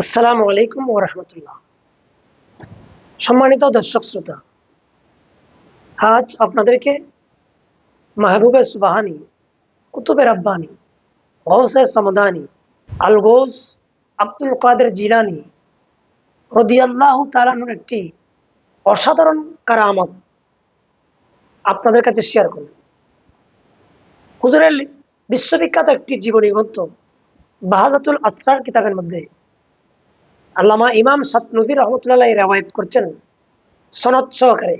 আসসালামু আলাইকুম ও রহমতুল্লাহ। সম্মানিত দর্শক শ্রোতা, আজ আপনাদেরকে মাহবুবে সুবাহানি, কুতুবে রব্বানি গৌসে সমদানি আলগোস আব্দুল কাদের জিলানি রদিয়াল্লাহ তালানুর একটি অসাধারণ কারামত আপনাদের কাছে শেয়ার করব হুজুরের বিশ্ববিখ্যাত একটি জীবনী গ্রন্থ বাহাজাতুল আসরার কিতাবের মধ্যে আল্লামা ইমাম সাতনবী রহমতুল্লাহ রেওয়ায়ত করছেন সনদ সহকারে।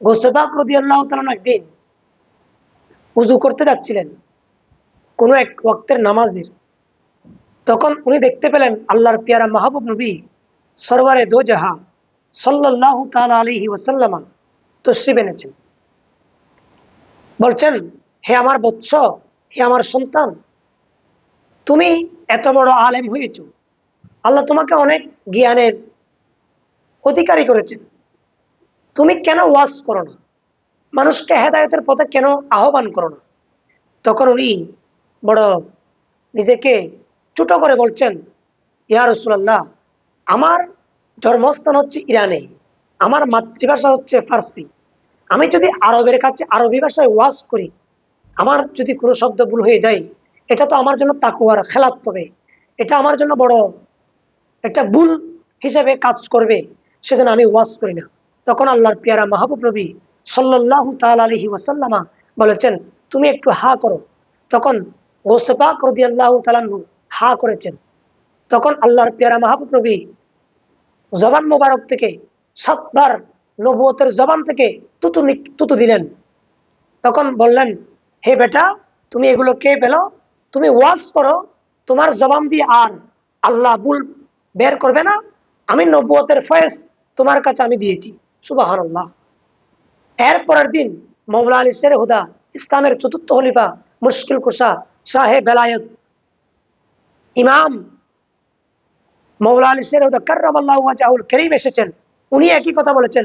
গোসবাক রদি আল্লাহ একদিন উজু করতে যাচ্ছিলেন কোনো এক ওয়াক্তের নামাজের। তখন উনি দেখতে পেলেন আল্লাহর পিয়ারা মাহবুব নবী সরওয়ারে দো জাহা সাল্লাহ তালা আলহি ওসাল্লামা তশ্রিফ এনেছেন। বলছেন, হে আমার বৎস, হে আমার সন্তান, তুমি এত বড় আলেম হয়েছ আল্লাহ তোমাকে অনেক জ্ঞানের অধিকারী করেছেন। তুমি কেন ওয়াজ করো না? মানুষকে হেদায়তের পথে কেন আহ্বান করো না? তখন উনি বড় নিজেকে ছোট করে বলছেন, ইয়া রসুল্লাহ আমার জন্মস্থান হচ্ছে ইরানে, আমার মাতৃভাষা হচ্ছে ফার্সি। আমি যদি আরবের কাছে আরবি ভাষায় ওয়াজ করি, আমার যদি কোনো শব্দ ভুল হয়ে যায়, এটা তো আমার জন্য তাকুয়ার খেলাপ হবে। এটা আমার জন্য বড় একটা ভুল হিসেবে কাজ করবে, সেজন্য আমি ওয়াজ করি না। তখন আল্লাহর পিয়ারা মাহবুব নবী সাল্লাহ তাল আলহি ওয়াসাল্লামা বলেছেন, তুমি একটু হা করো। তখন গোসপাক রদি আল্লাহ তালাহু হা করেছেন। তখন আল্লাহর পিয়ারা মাহবুব নবী জবান মোবারক থেকে সাতবার নবুয়তের জবান থেকে তুতু তুতু দিলেন। তখন বললেন, হে বেটা, তুমি এগুলো কে পেল? তুমি ওয়াজ করো, তোমার জবান দিয়ে আর আল্লাহ বুল বের করবে না। আমি নব্বতের ফয়েস তোমার কাছে আমি দিয়েছি। সুবাহান আল্লাহ এর পরের দিন মৌলা আলী শের হুদা, ইসলামের চতুর্থ হলিফা মুশকিল কুসা শাহে বেলায়ত, ইমাম মৌলা আলী শের হুদা কার্রাম আল্লাহ করিম এসেছেন। উনি একই কথা বলেছেন।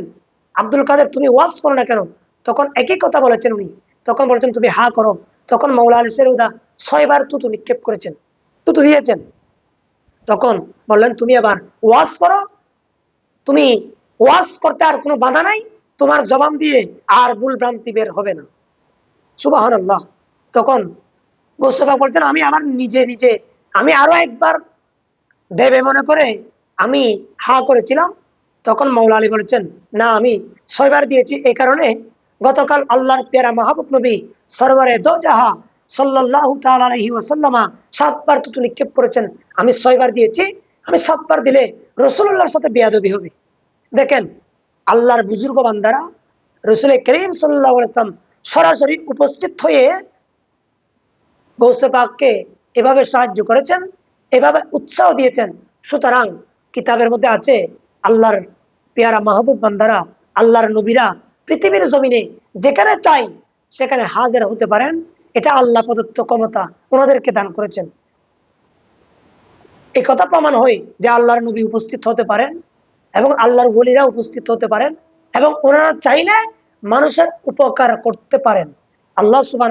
আব্দুল কাদের, তুমি ওয়াজ করো না কেন? তখন একই কথা বলেছেন উনি। তখন বলেছেন, তুমি হা করো। তখন মৌলা আলী শের হুদা ছয়বার তুতু নিক্ষেপ করেছেন। তুতু দিয়েছেন। তখন বললেন, তুমি আবার ওয়াজ করো। তুমি ওয়াজ করতে আর কোনো বাধা নাই। তোমার জবান দিয়ে আর ভুল ভ্রান্তি বের হবে না। সুবাহন আল্লাহ তখন গোসফা বলছেন, আমি আমার নিজে নিজে, আমি আরও একবার দেবে মনে করে আমি হা করেছিলাম। তখন মৌলা আলী বলেছেন, না, আমি ছয়বার দিয়েছি। এই কারণে গতকাল আল্লাহর পেয়ারা মাহবুব নবী সরবরে দো জাহা সাল্লাহ তালি ওয়াসাল্লামা সাতবার তুতু নিক্ষেপ করেছেন। আমি ছয়বার দিয়েছি, আমি সাতবার দিলে রসুল্লাহর সাথে বেয়াদবি হবে। দেখেন, আল্লাহর বুজুর্গ বান্দারা রসুল করিম সাল্লাহ ইসলাম সরাসরি উপস্থিত হয়ে গৌসে পাককে এভাবে সাহায্য করেছেন, এভাবে উৎসাহ দিয়েছেন। সুতরাং কিতাবের মধ্যে আছে, আল্লাহর পেয়ারা মাহবুব বান্দারা, আল্লাহর নবীরা পৃথিবীর জমিনে যেখানে চাই সেখানে হাজির হতে পারেন। এটা আল্লাহ প্রদত্ত ক্ষমতা ওনাদেরকে দান করেছেন। এই কথা প্রমাণ হয় যে আল্লাহর নবী উপস্থিত হতে পারেন এবং আল্লাহর বলিরা উপস্থিত হতে পারেন এবং ওনারা চাইলে মানুষের উপকার করতে পারেন। আল্লাহ সুবাহ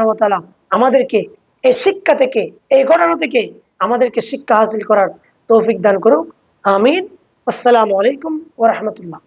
আমাদেরকে এই শিক্ষা থেকে, এই ঘটনা থেকে আমাদেরকে শিক্ষা হাসিল করার তৌফিক দান করুক। আমিন। আসসালামু আলাইকুম ওরহমতুল্লাহ